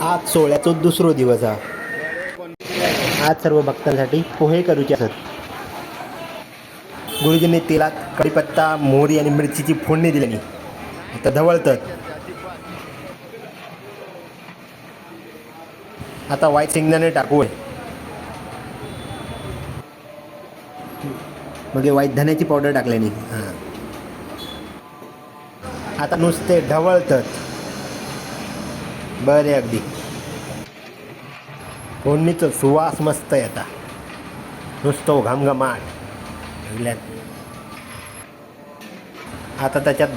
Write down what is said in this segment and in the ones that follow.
आज सोहळ्याचो दुसरो दिवस हा. आज सर्व भक्तांसाठी पोहे करूचे असत. गुरुजींनी तेलात कढीपत्ता मोहरी आणि मिरचीची फोडणी दिल्यानी आता ढवळतात. आता वाईट शेंगदाणे टाकू आहे म्हणजे मग वाईट धण्याची पावडर टाकल्याने. हां. आता नुसते ढवळतात. बरे अगदी. फोडणीचं सुवास मस्त आहे आता नुसतो घमघमाट. आता त्याच्यात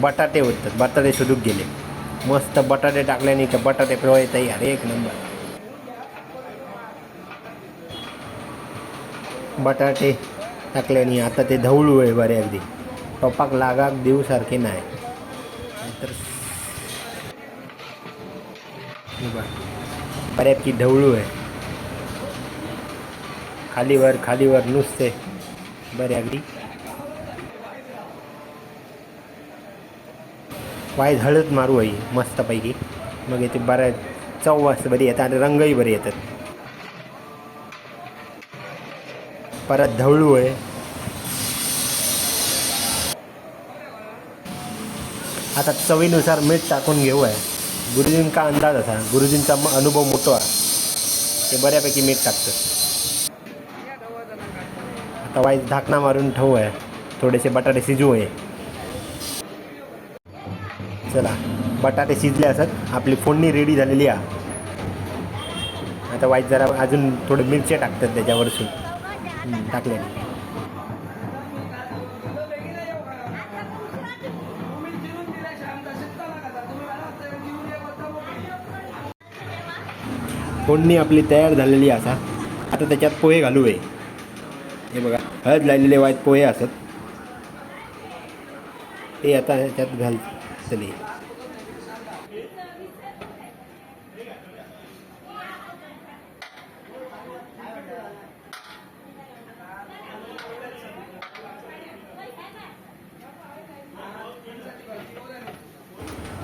बटाटे होतात. बटाटे सुदूक गेले. मस्त बटाटे टाकल्याने का बटाटे प्रवाही तयार एक नंबर. बटाटे टाकल्याने आता ते धवळू आहे बरे अगदी. टोपाक लागाक देऊसारखे नाही. बऱ्यापैकी ढवळू आहे. खालीवर खालीवर नुसते. बरे अगदी. वाईट हळद मारू आहे मस्तपैकी. मग येते बऱ्या चव मस्त बरी येतात आणि रंगही बरे येतात. परत ढवळू आहे. आता चवीनुसार मीठ टाकून घेऊ आहे. गुरुजींचा अंदाज असा गुरुजींचा अनुभव मोठा आहे. ते बऱ्यापैकी मीठ टाकतं आता वाईज झाकणा मारून ठेवू आहे. थोडेसे बटाटे शिजवू आहे. चला बटाटे शिजले असत आपली फोडणी रेडी झालेली आहे. आता वाईज जरा अजून थोडे मिरच्या टाकतात त्याच्यावरसून. टाकल्याने फोडणी आपली तयार झालेली असा. आता त्याच्यात पोहे घालू आहे हे बघा हळद लावलेले वाईट पोहे असत. ते आता त्याच्यात घाल चले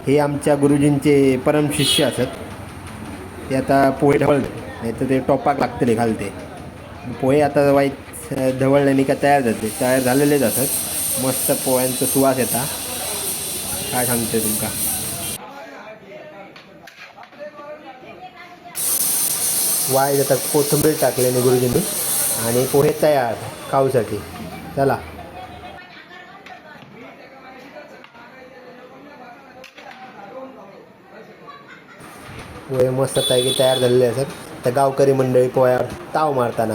हे आमच्या गुरुजींचे परमशिष्य असत. ते आता पोहे ढवळले नाही तर ते टोपाक लागतले घालते पोहे आता वाईट ढवळल्याने का तयार झाले तयार झालेलेच जातात. मस्त पोह्यांचा सुवास येता. काय सांगते तुमका? वाय जातात कोथिंबीर टाकल्याने गुरुजींनी आणि पोहे तयार खाऊसाठी. चला. पोहे मस्त पैकी तयार झालेले असत त्या गावकरी मंडळी पोह्यावर ताव मारताना.